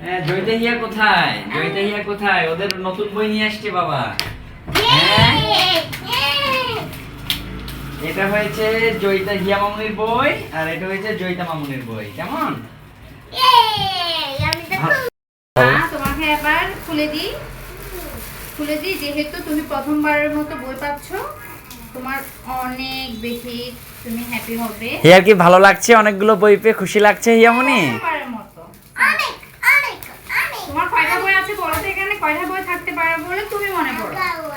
হ্যাঁ হিয়া কোথায়? জয়িতা হিয়া কোথায়? ওদের নতুন বই নিয়ে আসছে বাবা। হ্যাঁ? এটা হয়েছে জয়িতা হিয়া মামুনির বই আর এটা হয়েছে জয়িতা মামুনির বই। কেমন? মা, তোমাকে এবার খুলে দিই। খুলে দিই যেহেতু তুমি প্রথমবারের মতো বই পাচ্ছ তোমার অনেক বেশি তুমি হ্যাপি হবে। হিয়ার কি ভালো লাগছে? অনেকগুলো বই পেয়ে খুশি লাগছে হিয়ামনি প্রথমবারের মতো তোমার কয়টা বই আছে বলো তো এখানে কয়টা বই থাকতে পারে বলে তুমি মনে করো এগারোটা চুপ করে দাও, চুপ করে- চুপ করে যাবে না, চুপ করে যাবে না, চুপ করে যাবে না, চুপ করে যাবে না এখন। এখন খুলবো তারপর হিয়া চুপ কন্দ এ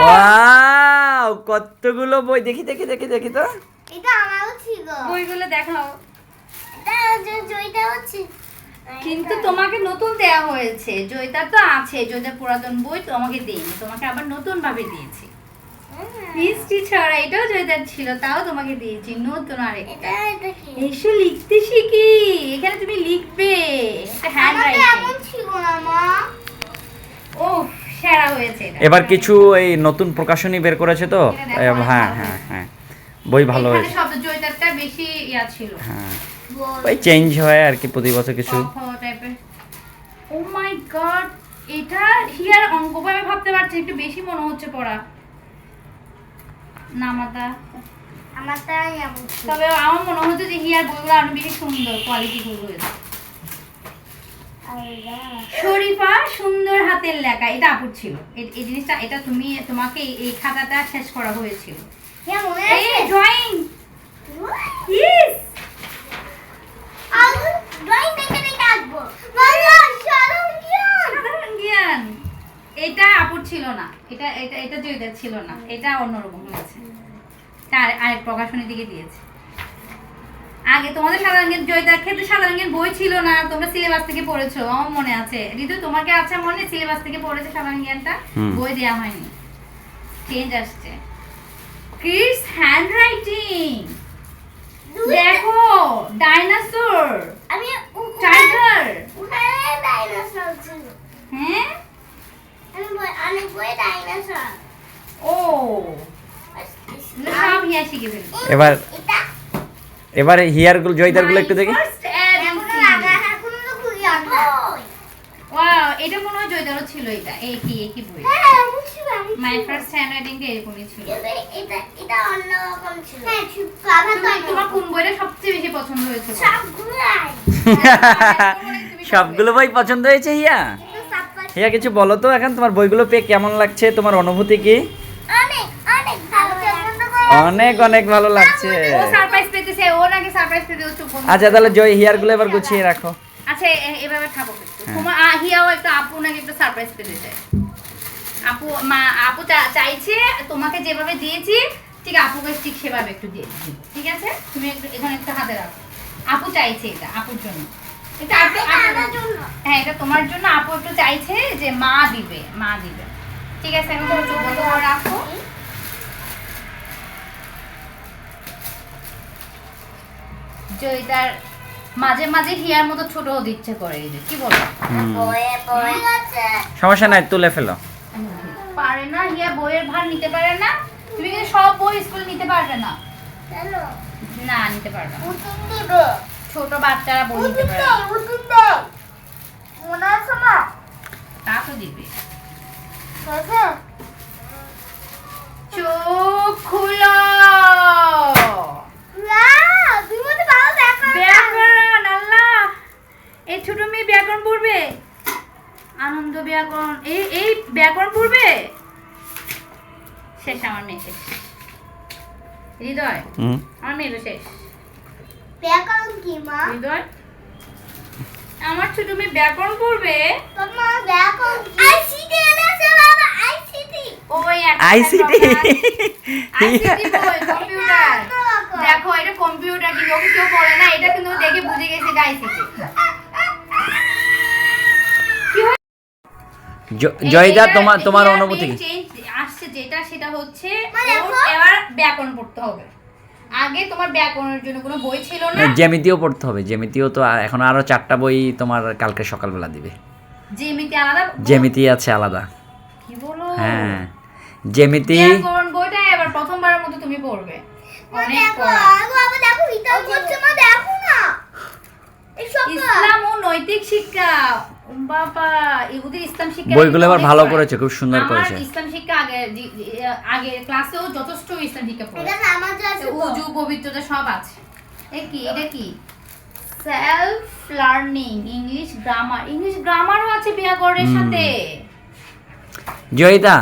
ওয়াও কতগুলো বই? দেখি দেখি দেখি দেখি তো। এটা আমারও ছিল। বইগুলো দেখাও। এটা যে- জয়টা হচ্ছে। কিন্তু তোমাকে নতুন দেয়া হয়েছে। জয়িতা তো আছে জয়িতার পুরাতন বই তোমাকে দেইনি তোমাকে আবার নতুন ভাবে দিয়েছি মিষ্টি ছড়া এটাও জয়িতার ছিল তাও তোমাকে দিয়েছি নতুন আরেকটা। এসো লিখতে শিখি এখানে তুমি লিখবে। একটা হ্যান্ড আমারটা ছিল না মা। ও সেরা হয়েছে এটা। এবার কিছু এই নতুন প্রকাশনী বের করেছে তো? হ্যাঁ হ্যাঁ হ্যাঁ বই ভালো হয়েছে। শব্দ বেশি ইয়া ছিল। হ্যাঁ। ওই চেঞ্জ হয় আর কি প্রতি বছর কিছু। ও মাই গড এটা হিয়ার অঙ্ক আমি ভাবতে পারছি একটু বেশি মনে হচ্ছে পড়া। নামাতা আমারটা এমন ছিল। তবে আমার মনে হচ্ছে যে হিয়ার বইগুলো আরও বেশি সুন্দর কোয়ালিটি বই হয়েছে। শরীফা সুন্দর হাতের লেখা এটা আপুর ছিল। এই- জিনিসটা এটা তুমি তোমাকে এই- খাতাটা শেষ করা হয়েছিল। হ্যাঁ মনে এই আছে ড্রয়িং ইস আমি ড্রয়িং দেখে দেখে আঁকবো বাবা সাধারণ জ্ঞান সাধারণ জ্ঞান এটা আপুর ছিল না। এটা এটা এটা জয়িতার ছিল না এটা অন্যরকম হয়েছে। তার আরেক প্রকাশনী দিকে দিয়েছে। আগে তোমাদের সাধারণ জ্ঞান জয়িতার ক্ষেত্রে সাধারণ জ্ঞান বই ছিল না তোমরা সিলেবাস থেকে পড়েছো আমার মনে আছে। ঋতু তোমাকে আছে মনে সিলেবাস থেকে পড়েছে সাধারণ জ্ঞানটা। বই দেওয়া হয়নি। চেঞ্জ আসছে। ক্রিস হ্যান্ড রাইটিং দেখো ডাইনোসর আমি টাইগার ওখানে ডাইনোসর ছিল। হ্যাঁ? অনেক বই ডাইনোসর ও। সব হিয়া শিখে ফেলবে এবার এবার হিয়ারগুলো জয়িতারগুলো একটু দেখি। এটা মনে হয় জয়দারও ছিল এটা। এই কি এই কি বই? হ্যাঁ ছিল মাই ফার্স্ট হ্যান্ড রাইটিং এরকমই ছিল। এটা এটা অন্য ছিল। হ্যাঁ চুপ কাকা তো তুমি তোমার কোন বইটা সবচেয়ে বেশি পছন্দ হয়েছে বলো? সবগুলো বই পছন্দ হয়েছে হিয়া? সাপ্পার হিয়া কিছু বলো তো এখন তোমার বইগুলো পেয়ে কেমন লাগছে? তোমার অনুভূতি কি? অনেক অনেক ভালো অনেক অনেক ভালো লাগছে। সারপ্রাইজ পেতেছে ও নাকি সারপ্রাইজ পেতে ও চুপ আচ্ছা তাহলে জয় হিয়ারগুলো এবার গুছিয়ে রাখো। আচ্ছা এভাবে হ্যাঁ। হিয়াও একটু আপু নাকি একটু সারপ্রাইজ পেতে আপু মা আপু চাইছে তোমাকে যেভাবে দিয়েছি ঠিক আপুকে ঠিক সেভাবে একটু দিয়ে ঠিক আছে? তুমি একটু এখানে একটু হাতে রাখো। আপু চাইছে এটা আপুর জন্য। এটা আপুর জন্য। এটা তোমার জন্য আপু একটু চাইছে যে মা দিবে মা দিবে। ঠিক আছে এখন তুমি চুপ বন্ধ করে রাখো। জয়িতার মাঝে মাঝে হিয়ার মতো ছোট ইচ্ছে করে এই যে কি বলো? বয়ে বয়ে। আছে? সমস্যা নাই তুলে ফেলো। পারে না হিয়া বইয়ের ভার নিতে পারে না। তুমি কিন্তু সব বই স্কুল নিতে পারবে না। চলো না নিতে পারবে না। ছোট বাচ্চারা বই নিতে পারে মনে আছে মা? তা তো দিবে। চোখ খুলো। ওয়াও তুমি ভালো দেখো ব্যাকরণ আল্লাহ। এই ছোট মেয়ে ব্যাকরণ পড়বে? আনন্দ ব্যাকরণ। এই এই ব্যাকরণ পড়বে? শেষ আমার মেয়ে শেষ। হৃদয় আমার মেয়ে শেষ। ব্যাকরণ কি মা? হৃদয় আমার ছোট মেয়ে ব্যাকরণ পড়বে তোমার ব্যাকরণ আইসিটি এনেছে বাবা আইসিটি ওই আইসিটি আইসিটি বই কম্পিউটার। দেখো এটা কম্পিউটার কিন্তু ওকে কেউ পড়ে না এটা কিন্তু দেখে বুঝে গেছে এটা আইসিটি জয়দা তোমার তোমার অনুভূতি কি? আসছে যেটা সেটা হচ্ছে মানে এবার ব্যাকরণ পড়তে হবে। আগে তোমার ব্যাকরণের জন্য কোনো বই ছিল না? জ্যামিতিও পড়তে হবে। জ্যামিতিও তো এখন আরও চারটা বই তোমার কালকে সকালবেলা দিবে। জ্যামিতি আলাদা? জ্যামিতি আছে আলাদা। কি বলো? হ্যাঁ জ্যামিতি ব্যাকরণ বইটা এবার প্রথমবারের মতো তুমি পড়বে। অনেক পড়া। বাবা দেখো হিতাল করছে মা দেখো না। ইসলাম ও নৈতিক শিক্ষা। বাবা ইহুদির ইসলাম শিক্ষা বইগুলো এবার অনেক ভালো করেছে খুব সুন্দর আমার করেছে। ইসলাম শিক্ষা আগে আগে ক্লাসেও যথেষ্ট ইসলাম শিক্ষা এটা পড়েছে নামাজ আছে উজু পবিত্রতা সব আছে। এ কি এটা কি? Self learning English grammar English গ্রামারও আছে ব্যাকরণের হুম। সাথে। জয়িতা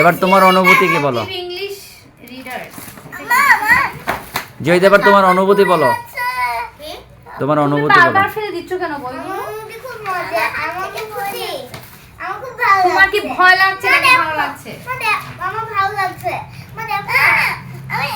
এবার তোমার অনুভূতি কি বলো? ইংলিশ রিডার্স মা মা। জয়িতা এবার তোমার অনুভূতি বলো। তোমার অনুভূতি বলো। বারবার ফেলে দিচ্ছ কেন বইগুলো? মজা খুব খুশি। খুব ভালো তোমার কি লাগছে। ভয় লাগছে নাকি ভালো লাগছে? মা আমার ভালো লাগছে। মানে আমি